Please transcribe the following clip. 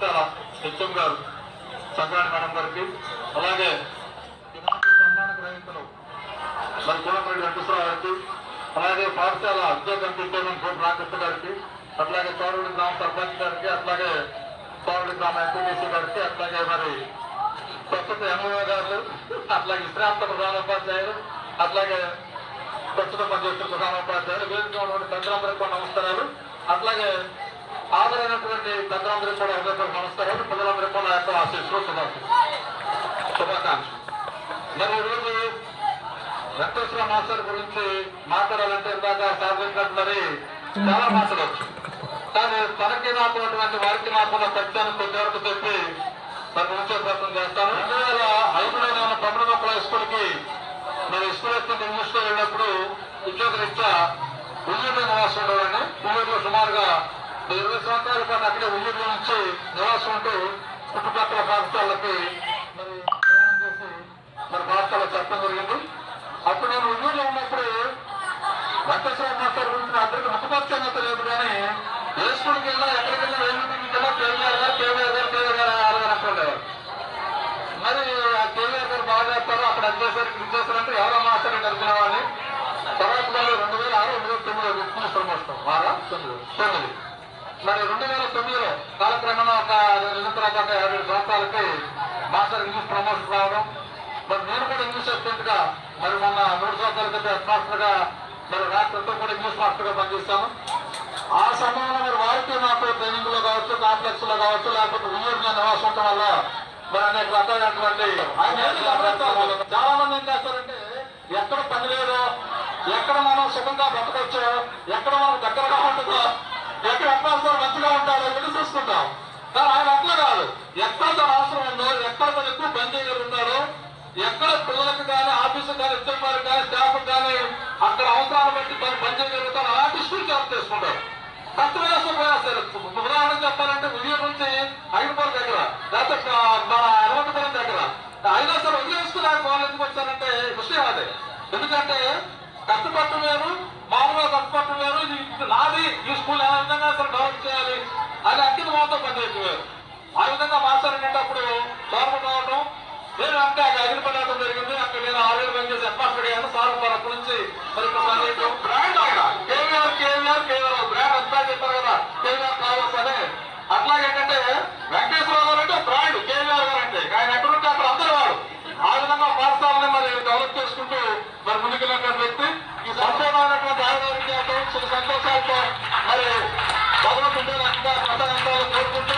పాఠశాల హెచ్ఎం గారు సంక్రాంతి మేడం గారికి అలాగే సన్మాన గ్రహీతలు మరి కోనపల్లి వెంకటేశ్వరరావు గారికి అలాగే పాఠశాల అధ్యక్ష కమిటీ చైర్మన్ కోటి రాకృష్ణ గారికి అట్లాగే తోరవడి గ్రామ సర్పంచ్ గారికి అట్లాగే తోరవడి గ్రామ ఎంపీటీసీ గారికి అట్లాగే మరి ప్రస్తుత ఎంఓ గారు అట్లాగే విశ్రాంత ప్రధానోపాధ్యాయులు అట్లాగే ప్రస్తుతం పనిచేస్తున్న ప్రధానోపాధ్యాయులు వేదిక ఉన్నటువంటి పెద్దలందరికీ నమస్కారాలు. అట్లాగే హాజరైనటువంటి పెద్దలందరూ కూడా హృదయపూర్వక నమస్కారాలు. పిల్లలందరూ కూడా యొక్క ఆశీస్సులు శుభాకాంక్షలు. మరి ఈరోజు వెంకటేశ్వర మాస్టర్ గురించి మాట్లాడాలంటే ఇందాక సాధించినట్టు మరి చాలా మాట్లాడవచ్చు కానీ తనకి నాకు ఉన్నటువంటి వారికి నాకు ఉన్న సత్యాన్ని కొద్దివరకు చెప్పి మరి ఉంచే ప్రయత్నం చేస్తాను. రెండు వేల ఐదులో నేను తమిళనాడు స్కూల్కి నేను స్కూల్ వస్తుంది ఇంగ్లీష్లో వెళ్ళినప్పుడు ఉద్యోగరీత్యా ఉయ్యూరులో నివాసం ఉండేవాడిని ఉయ్యూరులో సుమారుగా ఇరవై సంవత్సరాల పాటు అక్కడే ఉయ్యూరులో నుంచి నివాసం ఉంటూ చుట్టుపక్కల పాఠశాలకి మరి ప్రయాణం చేసి మరి పాఠశాల చెప్పడం జరిగింది. అప్పుడు నేను ఉయ్యూరులో ఉన్నప్పుడు వెంకటేశ్వర మాస్టర్ గురించి అందరికీ ముఖపరిచయంగా తెలియదు కానీ ఏ స్కూల్కి వెళ్ళినా ఎక్కడికి వెళ్ళా ఏ మీటింగ్కి వెళ్ళినా కేవీఆర్ గారు కేవీఆర్ గారు కేవీఆర్ గారు అనుకుంటారు మరి ఆ కేవీఆర్ గారు బాగా చేస్తారు అక్కడ అది చేశారు ఇది చేశారంటే ఎవరో మాస్టర్ అని అనుకునే వాళ్ళని. తర్వాత మళ్ళీ రెండు వేల ఆరు రెండు వేల తొమ్మిది విష్ణు ప్రమోషన్ వారా? తొమ్మిది. తొమ్మిది. మరి రెండు వేల తొమ్మిదిలో కాలక్రమేణా ఒక రెండు తర్వాత యాభై సంవత్సరాలకి మాస్టర్ ఇంగ్లీష్ ప్రమోషన్ రావడం మరి నేను కూడా ఇంగ్లీష్ అసిస్టెంట్గా మరి మొన్న మూడు సంవత్సరాల క్రితం హెడ్ మాస్టర్గా మరి రాత్రితో కూడా ఇంగ్లీష్ మాస్టర్గా పనిచేశాను ఆ సమయంలో మరి వారికి నాకు ట్రైనింగ్లో కావచ్చు కాంప్లెక్స్లో కావచ్చు లేకపోతే నేను నివాసం ఉండటం వల్ల మరి అనేక రకాలైనటువంటి? చాలా మంది ఏం చేస్తారంటే ఎక్కడ పని లేదో ఎక్కడ మనం సుఖంగా బతకొచ్చో ఎక్కడ మనకు దగ్గరగా ఉంటుందో ఎక్కడ అట్మాస్ఫియర్ మంచిగా ఉంటాడో ఎదురు చూసుకుంటాం. కానీ ఆయన అట్లా కాదు. ఎక్కడ తన అవసరం ఉందో ఎక్కడ తను ఎక్కువ పని చేయగలుగుతాడో ఎక్కడ పిల్లలకు కానీ ఆఫీసు కానీ ఇచ్చిన వారికి కానీ స్టాఫ్ కానీ అక్కడ అవసరాలు బట్టి తను పని చేయగలుగుతాడు అలాంటి స్కూల్ జాబ్ చేసుకుంటారు కష్టమైన సరే ఉదాహరణ చెప్పాలంటే ఉదయం నుంచి ఐదుపూర్ దగ్గర లేకపోతే మన అరవతిపురం దగ్గర. అయినా సరే వదిలేసుకుని కాలేజీకి వచ్చారంటే విషయం అదే. ఎందుకంటే కష్టపడటం వేరు మామూలుగా తప్ప నాది ఈ స్కూల్ ఏ విధంగా అసలు డెవలప్ చేయాలి? అని అంకిత మాత్రం పనిచేయటం ఆ విధంగా మాస్టర్ అనేటప్పుడు గవర్నమెంట్ రావడం నేను అంటే అది అదిరిపడటం జరిగింది అక్కడ నేను ఆల్రెడీ పనిచేసి హెడ్మాస్టర్ అయ్యాను సార్ మరి అప్పటి నుంచి మరి ఇక్కడ పనిచేయటం బ్రాండ్ ఆయన కేవీఆర్ కేవీఆర్ కేవీఆర్ బ్రాండ్ అంతా చెప్పారు కదా కేవీఆర్ కావచ్చు అని అట్లాగే ఏంటంటే వెంకటేశ్వరరావు గారు అంటే బ్రాండ్ కేవీఆర్ గారు అంటే ఆయన ఎక్కడుంటే అక్కడ అందరు వాడు ఆ విధంగా పాఠశాలని మరి డెవలప్ చేసుకుంటూ మరి ముందుకెళ్ళినటువంటి వ్యక్తి ఈ సంపూర్ణమైనటువంటి ఆరోగ్యాలతో చిన్న సంతోషాలతో మరి భగవంతుడు అంతా ప్రసాదంతో కోరుకుంటూ